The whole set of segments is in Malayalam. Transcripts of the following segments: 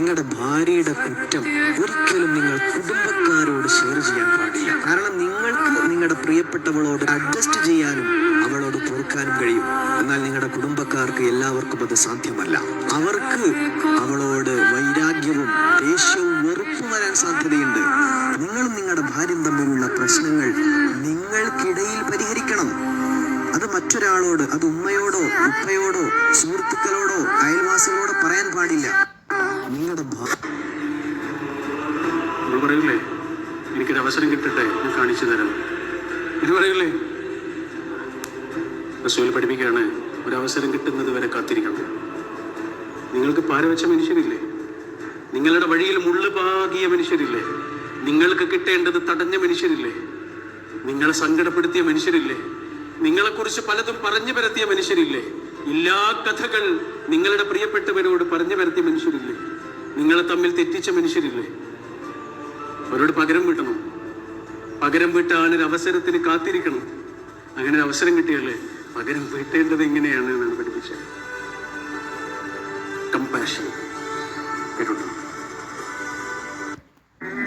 നിങ്ങളുടെ ഭാര്യയുടെ കുറ്റം ഒരിക്കലും നിങ്ങൾ കുടുംബക്കാരോട് ഷെയർ ചെയ്യാൻ പാടില്ല. കാരണം നിങ്ങൾക്ക് നിങ്ങളുടെ പ്രിയപ്പെട്ടവളോട് അഡ്ജസ്റ്റ് ചെയ്യാനും അവളോട് പൊറുക്കാനും കഴിയും. എന്നാൽ നിങ്ങളുടെ കുടുംബക്കാർക്ക് എല്ലാവർക്കും അത് സാധ്യമല്ല. അവർക്ക് അവളോട് വൈരാഗ്യവും ദേഷ്യവും വെറുപ്പും വരാൻ സാധ്യതയുണ്ട്. നിങ്ങളും നിങ്ങളുടെ ഭാര്യയും തമ്മിലുള്ള പ്രശ്നങ്ങൾ നിങ്ങൾക്കിടയിൽ പരിഹരിക്കണം. അത് മറ്റൊരാളോട് അത് ഉമ്മയോടോ ഉപ്പയോടോ സുഹൃത്തുക്കളോടോ അയൽവാസികളോടോ പറയാൻ പാടില്ല. നിങ്ങളുടെ ഭാഗം പറയൂലേ? എനിക്കൊരു അവസരം കിട്ടട്ടെ? ഞാൻ കാണിച്ചു തരാം. ഇത് പറയൂലേ? റസൂൽ പഠിപ്പിക്കുകയാണ് ഒരു അവസരം കിട്ടുന്നത് വരെ കാത്തിരിക്കണം. നിങ്ങൾക്ക് പാരവച്ച മനുഷ്യരില്ലേ? നിങ്ങളുടെ വഴിയിൽ മുള്ളു പാകിയ മനുഷ്യരില്ലേ? നിങ്ങൾക്ക് കിട്ടേണ്ടത് തടഞ്ഞ മനുഷ്യരില്ലേ? നിങ്ങളെ സങ്കടപ്പെടുത്തിയ മനുഷ്യരില്ലേ? നിങ്ങളെക്കുറിച്ച് പലതും പറഞ്ഞു പരത്തിയ മനുഷ്യരില്ലേ? എല്ലാ കഥകൾ നിങ്ങളുടെ പ്രിയപ്പെട്ടവരോട് പറഞ്ഞു പരത്തിയ മനുഷ്യരില്ലേ? നിങ്ങളെ തമ്മിൽ തെറ്റിച്ച മനുഷ്യരില്ലേ? അവരോട് പകരം വീട്ടണം. പകരം വീട്ടാൻ ഒരു അവസരത്തിന് കാത്തിരിക്കണം. അങ്ങനെ ഒരു അവസരം കിട്ടിയല്ലേ? പകരം വീട്ടേണ്ടത് എങ്ങനെയാണ് എന്നാണ് പഠിപ്പിച്ചത്. കമ്പാഷൻ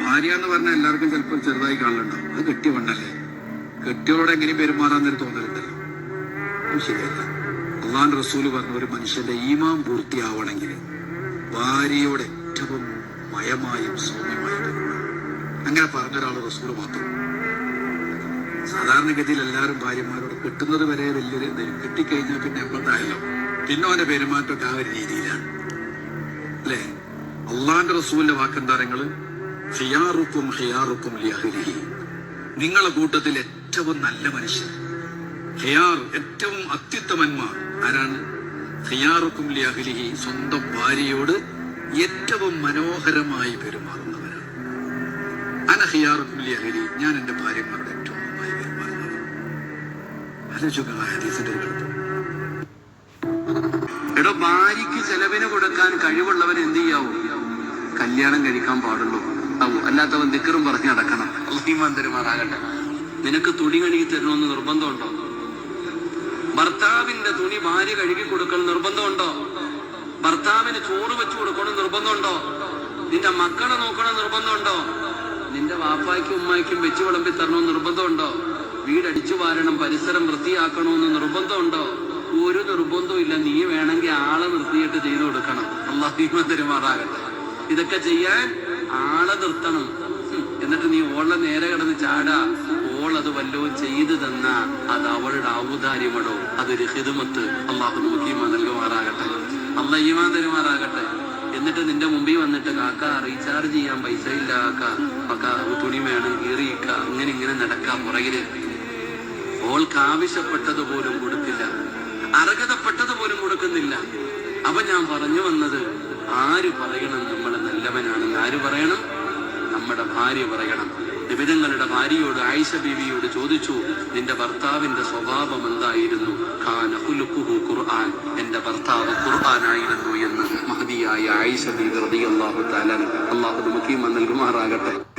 ഭാര്യ എന്ന് പറഞ്ഞാൽ എല്ലാവർക്കും ചിലപ്പോൾ ചെറുതായി കാണലുണ്ടാവും. അത് കെട്ടിയ പെണ്ണല്ലേ? കെട്ടിയോട് എങ്ങനെ പെരുമാറാന്നൊരു തോന്നലുണ്ടല്ലോ. ശരിയല്ല. അള്ളാൻ റസൂൽ പറഞ്ഞ ഒരു മനുഷ്യന്റെ ഈമാം പൂർത്തിയാവണമെങ്കിൽ ഭാര്യയോട് മയമായും സൗമ്യമായും അങ്ങനെ പറഞ്ഞ ഒരാൾ റസൂൽ മാത്രം. സാധാരണഗതിയിൽ എല്ലാവരും ഭാര്യമാരോട് കിട്ടുന്നത് വരെ വലിയൊരു എന്തെങ്കിലും കിട്ടിക്കഴിഞ്ഞാൽ പിന്നെ എപ്പോഴായല്ലോ പിന്നെ അവന്റെ പെരുമാറ്റമൊക്കെ ആ ഒരു രീതിയിലാണ്. അല്ലേ? അള്ളാന്റെ റസൂലിന്റെ വാക്കെന്താ നിങ്ങൾ ഹിയാറുക്കും ഹിയാറുക്കും ലിയഹ്ലിഹി നിങ്ങളെ കൂട്ടത്തിൽ ഏറ്റവും നല്ല മനുഷ്യൻ. ഹിയാർ ഏറ്റവും അത്യുത്തമന്മാർ. ആരാണ്? ഹിയാറുക്കും ലിയഹ്ലിഹി സ്വന്തം ഭാര്യയോട് ഏറ്റവും മനോഹരമായി പെരുമാറുന്നവരാണ്. ഞാൻ എന്റെ ഭാര്യമാരുടെ ഏറ്റവും നന്നായി പെരുമാറുന്നത് ആലോചിക്കുക എടോ ചെലവിന് കൊടുക്കാൻ കഴിവുള്ളവൻ എന്ത് ചെയ്യാവൂ? കല്യാണം കഴിക്കാൻ പാടുള്ളൂ. ആവൂ അല്ലാത്തവൻ ദിക്കറും പറഞ്ഞ് നടക്കണം. അള്ളീമാന്തരുമാറാകട്ടെ നിനക്ക് തുണി കഴുകി തരണമെന്ന് നിർബന്ധമുണ്ടോ? ഭർത്താവിന്റെ തുണി ഭാര്യ കഴുകി കൊടുക്കണം നിർബന്ധമുണ്ടോ? ഭർത്താവിന് ചോറ് വെച്ചു കൊടുക്കണം നിർബന്ധമുണ്ടോ? നിന്റെ മക്കളെ നോക്കണം നിർബന്ധമുണ്ടോ? നിന്റെ വാപ്പായ്ക്കും ഉമ്മായ്ക്കും വെച്ച് വിളമ്പി തരണമെന്ന് നിർബന്ധമുണ്ടോ? വീടടിച്ചു വാരണം പരിസരം വൃത്തിയാക്കണമെന്ന് നിർബന്ധമുണ്ടോ? ഒരു നിർബന്ധവും ഇല്ല. നീ വേണമെങ്കിൽ ആളെ നിർത്തിയിട്ട് ചെയ്തു കൊടുക്കണം. അള്ളാഹിമ തെരുമാറാകട്ടെ ഇതൊക്കെ ചെയ്യാൻ ആളെ നിർത്തണം. എന്നിട്ട് നീ ഓളെ നേരെ കിടന്ന് ചാടാ. ഓൾ അത് വല്ലതും ചെയ്തു തന്ന അത് അവളുടെ ഔദാര്യമടോ അതൊരു ഹിതുമത്ത് അള്ളാഹു നോക്കിയുമാ നൽകുമാറാകട്ടെ. അല്ല ഈമാ തരുമാറാകട്ടെ. എന്നിട്ട് നിന്റെ മുമ്പിൽ വന്നിട്ട് കാക്ക റീചാർജ് ചെയ്യാൻ പൈസ ഇല്ല കാക്ക പക്ക തുണി വേണം കീറിയിക്ക അങ്ങനെ ഇങ്ങനെ നടക്കാം പുറകിൽ. ഓൾക്ക് ആവശ്യപ്പെട്ടത് പോലും കൊടുക്കില്ല അർഹതപ്പെട്ടത് പോലും കൊടുക്കുന്നില്ല. അപ്പൊ ഞാൻ പറഞ്ഞു വന്നത് ആര് പറയണം നമ്മൾ നല്ലവനാണെന്ന്? ആര് പറയണം? നമ്മുടെ ഭാര്യ പറയണം. നിബിതങ്ങളുടെ ഭാര്യയോട് ആയിഷ ബീവിയോട് ചോദിച്ചു നിന്റെ ഭർത്താവിന്റെ സ്വഭാവം എന്തായിരുന്നു? ഖുർആൻ. എന്റെ ഭർത്താവ് ഖുർആനായിരുന്നു എന്ന്. മഹതിയായ ആയിഷ ബീവി റളിയല്ലാഹു തആല അള്ളാഹു നമുക്ക് നൽകുമാറാകട്ടെ